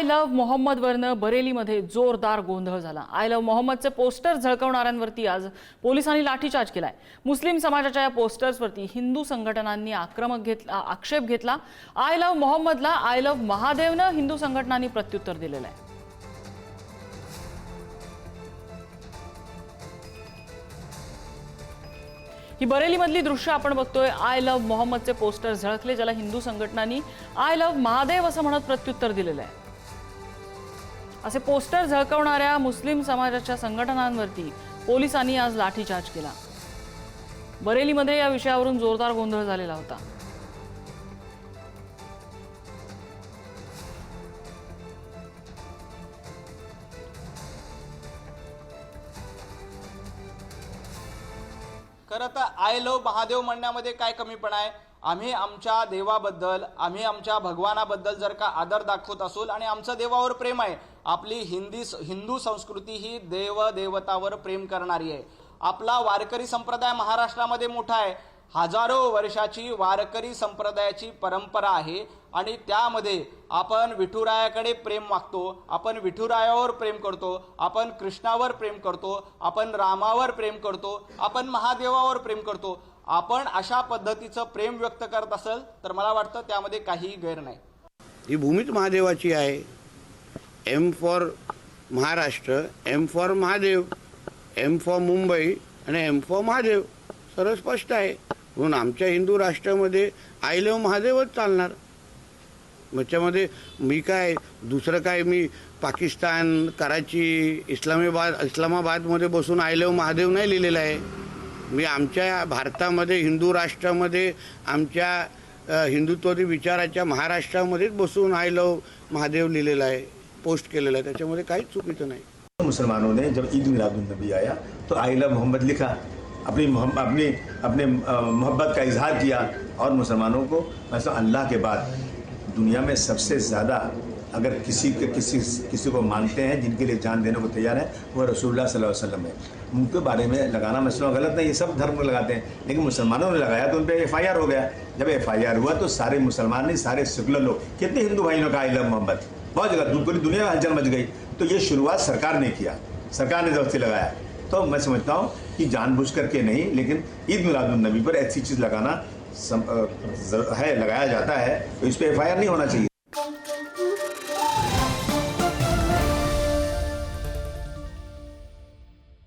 I love मोहम्मदवरनं बरेलीमध्ये जोरदार गोंधळ झाला. आय लव्ह मोहम्मदचे पोस्टर झळकवणाऱ्यांवरती आज पोलिसांनी लाठीचार्ज केलाय. मुस्लिम समाजाच्या या पोस्टर्सवरती हिंदू संघटनांनी आक्रमक घेतला आक्षेप घेतला. आय लव्ह मोहम्मदला आय लव्ह महादेवनं हिंदू संघटनांनी प्रत्युत्तर दिलेलं आहे. ही बरेलीमधली दृश्य आपण बघतोय. आय लव्ह मोहम्मदचे पोस्टर झळकले ज्याला हिंदू संघटनांनी आय लव्ह महादेव असं म्हणत प्रत्युत्तर दिलेलं आहे. असे पोस्टर झळकवणाऱ्या मुस्लिम समाजाच्या संघटनांवरती पोलिसांनी आज लाठीचार्ज केला. बरेलीमध्ये या विषयावरून जोरदार गोंधळ झालेला होता. खरं तर आय लव महादेव म्हणण्यामध्ये काय कमीपणा आहे? आम्ही आमच्या देवाबद्दल आम्ही आमच्या भगवानाबद्दल जर का आदर दाखवत असू आणि आमचं देवावर प्रेम आहे आपली हिंदी हिंदू संस्कृती ही देव देवतावर प्रेम करणारी आहे. आपला वारकरी संप्रदाय महाराष्ट्रामध्ये मोठा आहे. हजारो वर्षाची वारकरी संप्रदायाची परंपरा आहे आणि त्यामध्ये आपण विठुरायाकडे प्रेम मागतो आपण विठुरायावर प्रेम करतो आपण कृष्णावर प्रेम करतो आपण रामावर प्रेम करतो आपण महादेवावर प्रेम करतो. आपण अशा पद्धतीचं प्रेम व्यक्त करत असेल तर मला वाटतं त्यामध्ये काहीही गैर नाही. ही भूमीच महादेवाची आहे. M for Maharashtra M for Mahadev M for Mumbai आणि एम फॉर महादेव. सरळ स्पष्ट आहे. म्हणून आमच्या हिंदू राष्ट्रामध्ये आय लव महादेवच चालणार. त्याच्यामध्ये मी काय दुसरं काय मी पाकिस्तान कराची इस्लामाबाद इस्लामाबादमध्ये बसून आय लव महादेव नाही लिहिलेलं आहे. मी आमच्या भारतामध्ये हिंदू राष्ट्रामध्ये आमच्या हिंदुत्ववादी विचाराच्या महाराष्ट्रामध्येच बसून आय लव महादेव लिहिलेला आहे. पोस्ट केलेलं आहे. त्याच्यामध्ये काहीच चुकीचं नाही. मुसलमानों ने जब ईद मिलादुलनबी आया तो आई मोहम्मद लिखा, अपनी अपनी, अपने मोहब्बत का इजहार किया और मुसलमानों को मतलब अल्लाह के बाद दुनिया में सबसे ज़्यादा अगर किसी के, किसी किसी को मानते हैं, जिनके लिए जान देने को तैयार है, वो रसूलुल्लाह सल्लल्लाहु अलैहि वसल्लम है। उनके बारे में लगाना मसला गलत नहीं, ये सब धर्म को लगाते हैं। लेकिन मुसलमानों ने लगाया तो उन पर एफ़ हो गया। जब एफआईआर हुआ तो सारे मुसलमान नहीं, सारे सेकुलर लोग, कितने हिंदू भाइयों का आई लव बहुत जगह पूरी दुनिया में हलचल मच गई। तो ये शुरुआत सरकार ने किया। सरकार ने ज़बरदस्ती लगाया। तो मैं समझता हूँ कि जानबूझ करके नहीं लेकिन ईद मिलादुलनबी पर ऐसी चीज़ लगाना सम, है लगाया जाता है। तो इस पर एफ़ नहीं होना चाहिए।